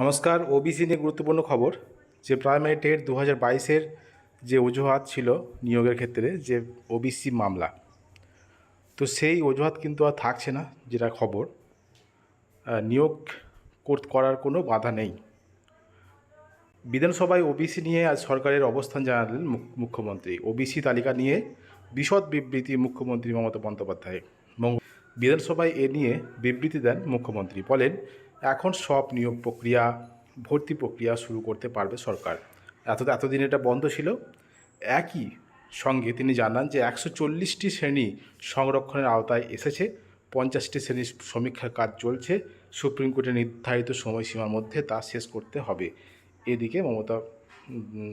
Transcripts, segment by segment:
নমস্কার ওবিসি নিয়ে গুরুত্বপূর্ণ খবর। যে প্রাইমারি টেট দু হাজার বাইশের যে অজুহাত ছিল নিয়োগের ক্ষেত্রে, যে ওবিসি মামলা, তো সেই অজুহাত কিন্তু আর থাকছে না, যেটা খবর। নিয়োগ কর- করার কোনো বাধা নেই। বিধানসভায় ওবিসি নিয়ে আজ সরকারের অবস্থান জানালেন মুখ- মুখ্যমন্ত্রী। ওবিসি তালিকা নিয়ে বিশদ বিবৃতি মুখ্যমন্ত্রী মমতা বন্দ্যোপাধ্যায়। বিধানসভায় এ নিয়ে বিবৃতি দেন মুখ্যমন্ত্রী। বলেন এখন সব নিয়োগ প্রক্রিয়া, ভর্তি প্রক্রিয়া শুরু করতে পারবে সরকার। এত, এতদিন এটা বন্ধ ছিল। একই সঙ্গে তিনি জানান যে একশো চল্লিশটি শ্রেণি সংরক্ষণের আওতায় এসেছে, পঞ্চাশটি শ্রেণির সমীক্ষার কাজ চলছে, সুপ্রিম কোর্টের নির্ধারিত সময়সীমার মধ্যে তা শেষ করতে হবে। এদিকে মমতা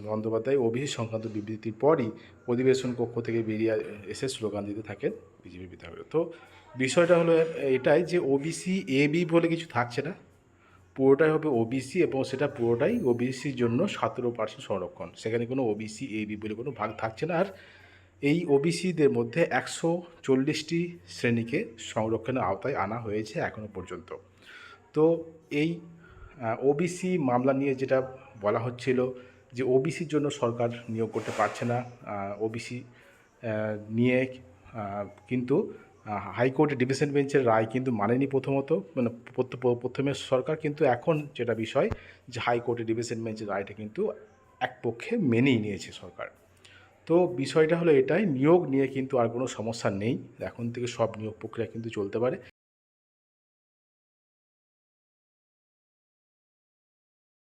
বন্দ্যোপাধ্যায় ওবিসি সংক্রান্ত বিবৃতির পরই অধিবেশন কক্ষ থেকে বেরিয়ে এসে স্লোগান দিতে থাকেন বিজেপি বিধায়করা। তো বিষয়টা হলো এটাই যে ওবিসি এ বি বলে কিছু থাকছে না। পুরোটাই হবে ওবিসি এবং সেটা পুরোটাই ওবিসির জন্য সতেরো পার্সেন্ট সংরক্ষণ। সেখানে কোনো ওবিসি এ বি বলে কোনো ভাগ থাকছে না। আর এই ওবিসিদের মধ্যে একশো চল্লিশটি শ্রেণীকে সংরক্ষণের আওতায় আনা হয়েছে এখনও পর্যন্ত। তো এই ওবিসি মামলা নিয়ে যেটা বলা হচ্ছিল যে ওবিসির জন্য সরকার নিয়োগ করতে পারছে না ওবিসি নিয়ে কিন্তু হাইকোর্টের ডিভিশন বেঞ্চের রায় কিন্তু মানেনি প্রথমত। মানে প্রথমে সরকার কিন্তু এখন যেটা বিষয় যে হাইকোর্টের ডিভিশন বেঞ্চের রায়টা কিন্তু এক পক্ষে মেনেই নিয়েছে সরকার। তো বিষয়টা হলো এটাই, নিয়োগ নিয়ে কিন্তু আর কোনো সমস্যা নেই। এখন থেকে সব নিয়োগ প্রক্রিয়া কিন্তু চলতে পারে।